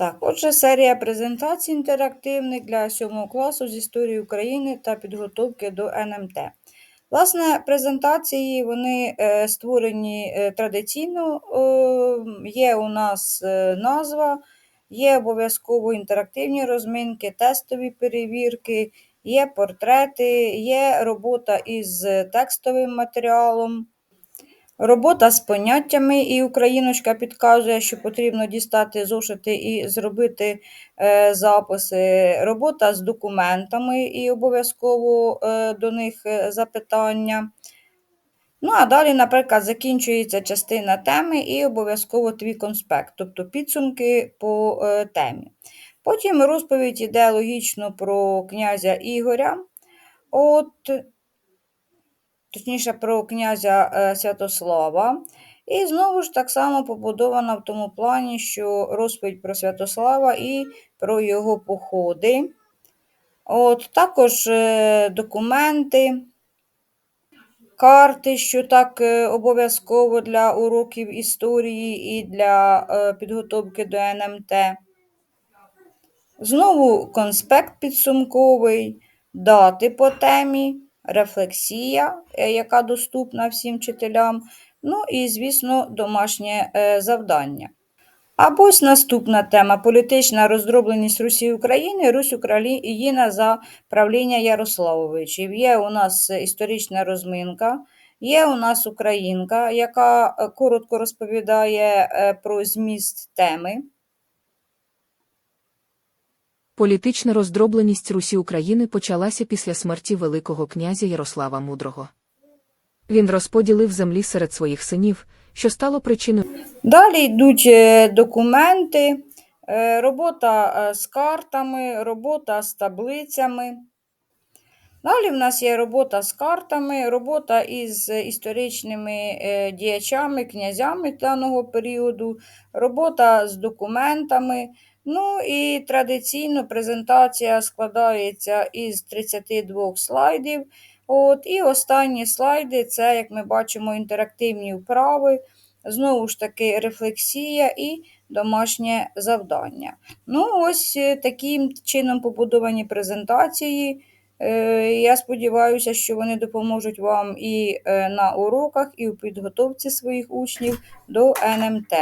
Так, отже, серія презентацій інтерактивних для 7 класу з історії України та підготовки до НМТ. Власне, презентації вони е, створені е, традиційно. Є у нас е, назва, є обов'язково інтерактивні розминки, тестові перевірки, є портрети, є робота із текстовим матеріалом. Робота з поняттями, і Україночка підказує, що потрібно дістати зошити і зробити е, записи. Робота з документами і обов'язково е, до них е, запитання. Ну, а далі, наприклад, закінчується частина теми і обов'язково твій конспект, тобто підсумки по темі. Потім розповідь іде логічно про князя Ігоря. От, точніше про князя е, Святослава. І знову ж так само побудована в тому плані, що розповідь про Святослава і про його походи. От, Також е, документи, карти, що так е, обов'язково для уроків історії і для підготовки до НМТ. Знову конспект підсумковий, дати по темі, рефлексія, е, яка доступна всім вчителям. Ну і, звісно, домашнє е, завдання. Або ось наступна тема політична роздробленість Русі України, Русь Україна за правління Ярославовичів. Є у нас історична розминка, є у нас українка, яка е, коротко розповідає про зміст теми. Політична роздробленість Русі України почалася після смерті Великого князя Ярослава Мудрого. Він розподілив землі серед своїх синів, що стало причиною Далі йдуть е, документи, е, робота е, з картами, робота з таблицями. Далі в нас є робота з картами, робота із історичними е, діячами, князями даного періоду, робота з документами. Ну і традиційно презентація складається із 32 слайдів. От, І останні слайди це, як ми бачимо, інтерактивні вправи. Знову ж таки, рефлексія і домашнє завдання. Ну, ось е, таким чином побудовані презентації. Е, Я сподіваюся, що вони допоможуть вам і е, на уроках, і у підготовці своїх учнів до НМТ.